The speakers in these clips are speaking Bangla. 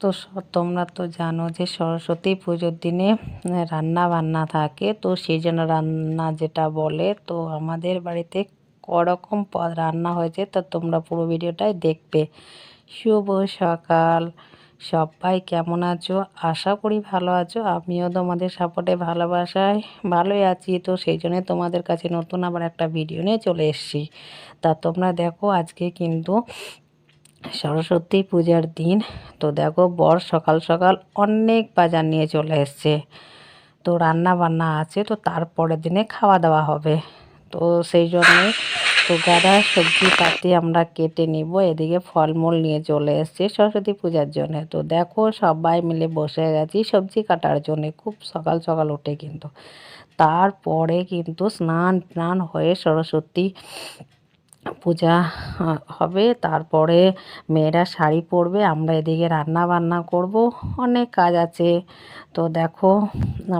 তো তোমরা তো জানো যে সরস্বতী পুজোর দিনে রান্না বান্না থাকে। তো সেই জন্য রান্না যেটা বলে, তো আমাদের বাড়িতে করকম পদ রান্না হয়েছে। তো তোমরা পুরো ভিডিওটাই দেখবে। শুভ সকাল। সবাই কেমন আছো? আশা করি ভালো আছো। আমিও তোমাদের সাপোর্টে ভালোবাসায় ভালোই আছি। তো সেই জন্য তোমাদের কাছে নতুন আবার একটা ভিডিও নিয়ে চলে এসেছি। তা তোমরা দেখো, আজকে কিন্তু সরস্বতী পূজার দিন। তো দেখো, বর সকাল সকাল অনেক বাজার নিয়ে চলে এসছে। তো রান্না বান্না আছে, তো তারপরের দিনে খাওয়া দাওয়া হবে। তো সেই জন্যে তো গাদা সবজি পাতি আমরা কেটে নিব, এদিকে ফলমূল নিয়ে চলে এসছে সরস্বতী পূজার জন্য। তো দেখো, সবাই মিলে বসে গেছি সবজি কাটার জন্য, খুব সকাল সকাল উঠে কিন্তু। তারপরে কিন্তু স্নান টান হয়ে সরস্বতী পূজা হবে। তারপরে মেয়েরা শাড়ি পরবে, আমরা এদিকে রান্না বান্না করব। অনেক কাজ আছে। তো দেখো,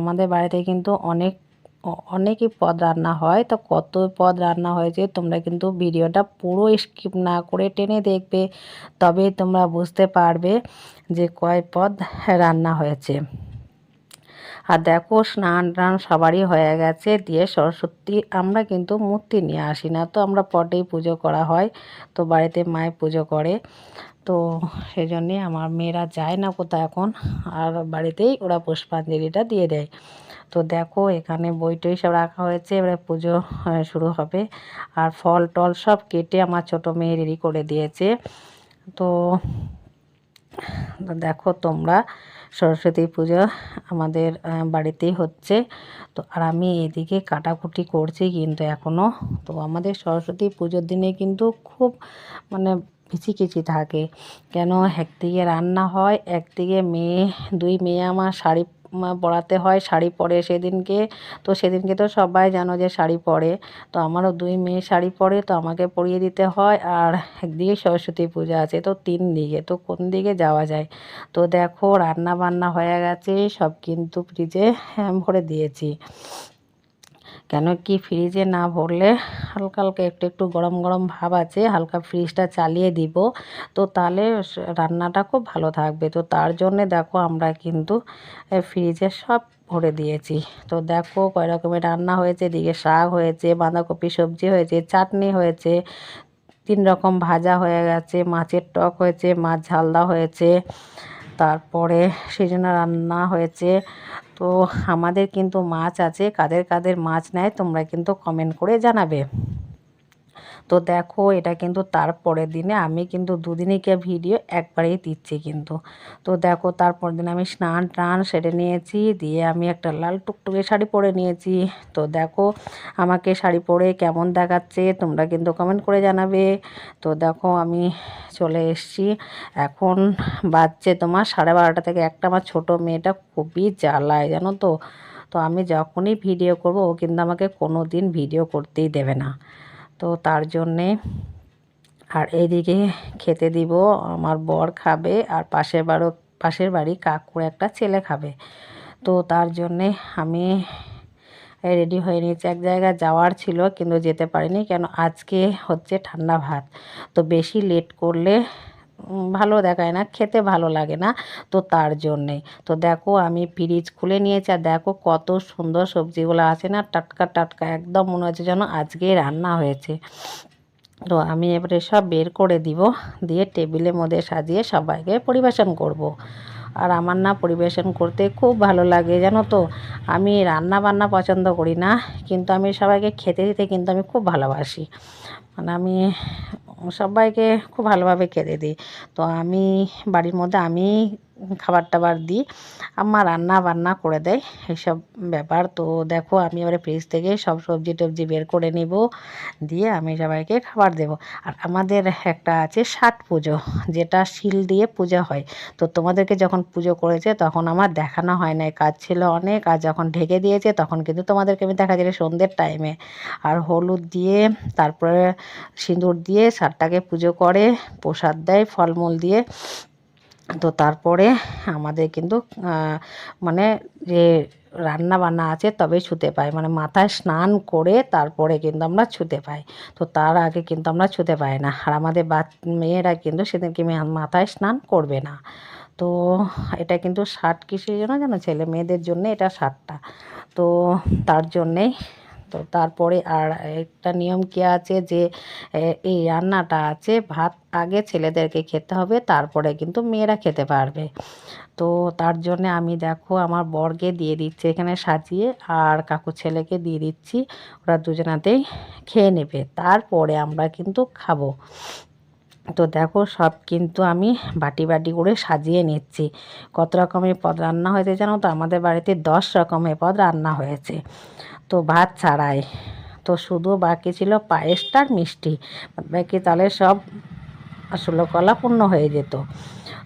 আমাদের বাড়িতে কিন্তু অনেক অনেকই পদ রান্না হয়। তো কত পদ রান্না হয়েছে, তোমরা কিন্তু ভিডিওটা পুরো স্কিপ না করে টেনে দেখবে। তবে তোমরা বুঝতে পারবে যে কয় পদ রান্না হয়েছে। আর দেখো, স্নান টান সবারই হয়ে গেছে। দিয়ে সরস্বতী, আমরা কিন্তু মূর্তি নিয়ে আসি না। তো আমরা পটেই পুজো করা হয়। তো বাড়িতে মায়ের পুজো করে। তো সেই জন্যে আমার মেয়েরা যায় না কোথাও এখন। আর বাড়িতেই ওরা পুষ্পাঞ্জলিটা দিয়ে দেয়। তো দেখো, এখানে বই টই সব রাখা হয়েছে। এবারে পুজো শুরু হবে। আর ফল টল সব কেটে আমার ছোটো মেয়ে রেডি করে দিয়েছে। তো তো দেখো তোমরা। সরস্বতী পুজো আমাদের বাড়িতেই হচ্ছে। তো আর আমি এদিকে কাটাকুটি করছি কিন্তু এখনও তো আমাদের সরস্বতী পুজোর দিনে কিন্তু খুব মানে কিচি থাকে। কেন? একদিকে রান্না হয়, একদিকে মেয়ে, দুই মেয়ে আমার শাড়ি পরাতে হয়, শাড়ি পরে সেদিনকে। তো সেদিনকে তো সবাই জানো যে শাড়ি পরে। তো আমারও দুই মেয়ে শাড়ি পরে, তো আমাকে পরিয়ে দিতে হয়। আর একদিকে সরস্বতী পূজা আছে, তো তিন দিকে। তো কোন দিকে যাওয়া যায়? তো দেখো রান্না বান্না হয়ে গেছে, সব কিন্তু ফ্রিজে ভরে দিয়েছি। কেন কি ফ্রিজে না ভরলে হালকা হালকা একটু একটু গরম গরম ভাব আছে, হালকা ফ্রিজটা চালিয়ে দিব। তো তাহলে রান্নাটা খুব ভালো থাকবে। তো তার জন্যে দেখো আমরা কিন্তু ফ্রিজে সব ভরে দিয়েছি। তো দেখো কয় রকমের রান্না হয়েছে, এদিকে শাক হয়েছে, বাঁধাকপি সবজি হয়েছে, চাটনি হয়েছে, তিন রকম ভাজা হয়ে গেছে, মাছের টক হয়েছে, মাছ ঝালদা হয়েছে, তারপরে সেজন্য রান্না হয়েছে। তো আমাদের কিন্তু মাছ আছে কাদের কাদের মাছ নেয় তোমরা কিন্তু কমেন্ট করে জানাবে। তো দেখো, এটা কিন্তু তারপরের দিনে আমি কিন্তু দুদিনকে ভিডিও একবারেই দিচ্ছি কিন্তু। তো দেখো তারপর দিন আমি স্নান টান সেরে নিয়েছি, দিয়ে আমি একটা লাল টুকটুকে শাড়ি পরে নিয়েছি। তো দেখো, আমাকে শাড়ি পরে কেমন দেখাচ্ছে তোমরা কিন্তু কমেন্ট করে জানাবে। তো দেখো, আমি চলে এসেছি। এখন বাজছে তোমার সাড়ে বারোটা থেকে একটা। আমার ছোটো মেয়েটা খুবই জ্বালায়, জানো তো? তো আমি যখনই ভিডিও করব, ও কিন্তু আমাকে কোনো দিন ভিডিও করতেই দেবে না। তো তার জন্যে আর এইদিকে খেতে দিব, আমার বর খাবে আর পাশের বাড়ো পাশের বাড়ি কাকুর একটা ছেলে খাবে। তো তার জন্যে আমি রেডি হয়ে নিয়েছি। এক জায়গায় যাওয়ার ছিল কিন্তু যেতে পারিনি কেন আজকে হচ্ছে ঠান্ডা ভাত। তো বেশি লেট করলে ভালো দেখায় না, খেতে ভালো লাগে না তো তার জন্যে। তো দেখো আমি ফ্রিজ খুলে নিয়েছি আর দেখো কত সুন্দর সবজিগুলো আছে না, টাটকা টাটকা, একদম মনে হচ্ছে যেন আজকেই রান্না হয়েছে। তো আমি এবারে সব বের করে দিব, দিয়ে টেবিলের মধ্যে সাজিয়ে সবাইকে পরিবেশন করব। আর আমার না পরিবেশন করতে খুব ভালো লাগে, জানো তো? আমি রান্না বান্না পছন্দ করি না, কিন্তু আমি সবাইকে খেতে দিতে কিন্তু আমি খুব ভালোবাসি। মানে আমি সবাইকে খুব ভালোভাবে খেতে দিই। তো আমি বাড়ির মধ্যে আমি খাবার টাবার দিই আমার রান্না বান্না করে দেয় এইসব ব্যাপার। তো দেখো, আমি এবারে ফ্রিজ থেকে সব সবজি টবজি বের করে নিব, দিয়ে আমি সবাইকে খাবার দেব। আর আমাদের একটা আছে ষাট পুজো, যেটা শিল দিয়ে পূজা হয়। তো তোমাদেরকে যখন পুজো করেছে, তখন আমার দেখানো হয় না কাজ ছিল অনেক, আর যখন ঢেকে দিয়েছে, তখন কিন্তু তোমাদেরকে আমি দেখা যায় সন্ধ্যের টাইমে আর হলুদ দিয়ে, তারপরে সিঁদুর দিয়ে ষাটটাকে পুজো করে, প্রসাদ দেয়, ফলমূল দিয়ে তো তারপরে আমাদের কিন্তু মানে যে রান্না বান্না আছে তবে ছুতে পাই। মানে মাথায় স্নান করে তারপরে কিন্তু আমরা ছুতে পাই। তো তার আগে কিন্তু আমরা ছুতে পাই না। আর আমাদের বাচ মেয়েরা কিন্তু সেদিনকে মাথায় স্নান করবে না। তো এটা কিন্তু ষাট কিসের জন্য জানো ছেলে? মেয়েদের জন্য এটা ষাটটা। তো তার জন্যেই তো তারপরে আর একটা নিয়ম কি আছে যে এই রান্নাটা আছে, ভাত আগে ছেলেদেরকে খেতে হবে, তারপরে কিন্তু মেয়েরা খেতে পারবে। তো তার জন্য আমি দেখো আমার বরকে দিয়ে দিচ্ছি এখানে সাজিয়ে, আর কাকু ছেলেকে দিয়ে দিচ্ছি, ওরা দুজনাতেই খেয়ে নেবে, তারপরে আমরা কিন্তু খাব। তো দেখো সব কিন্তু আমি বাটি বাটি করে সাজিয়ে নিচ্ছি। কত রকমের পদ রান্না হয়েছে জানো তো? আমাদের বাড়িতে দশ রকমের পদ রান্না হয়েছে। তো ভাত ছাড়াই। তো শুধু বাকি ছিল পায়েসটার মিষ্টি। বাকি তাহলে সব ষোলো কলা পূর্ণ হয়ে যেত।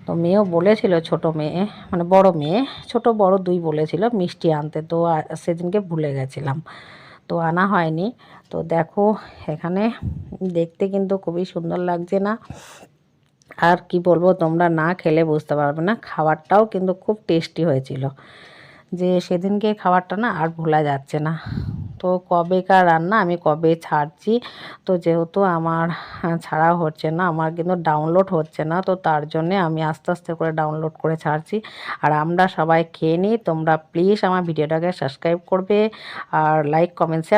তো মেয়েও বলেছিল, ছোট মেয়ে মানে বড় মেয়ে, ছোট বড় দুই বলেছিল মিষ্টি আনতে। তো সেদিনকে ভুলে গেছিলাম। তো আনা হয়নি। তো দেখো, এখানে দেখতে কিন্তু খুবই সুন্দর লাগছে না। আর কি বলব, তোমরা না খেলে বুঝতে পারবে না। খাবারটাও কিন্তু খুব টেস্টি হয়েছিল। যে সেদিনকে খাবারটা না আর ভোলা যাচ্ছে না। তো কবেকার রান্না আমি কবে ছাড়ছি? তো যেহেতু আমার ছাড়া হচ্ছে না, আমার কিন্তু ডাউনলোড হচ্ছে না, তো তার জন্যে আমি আস্তে আস্তে করে ডাউনলোড করে ছাড়ছি। আর আমরা সবাই খেয়ে নিই, তোমরা প্লিজ আমার ভিডিওটাকে সাবস্ক্রাইব করবে, আর লাইক কমেন্ট শেয়ার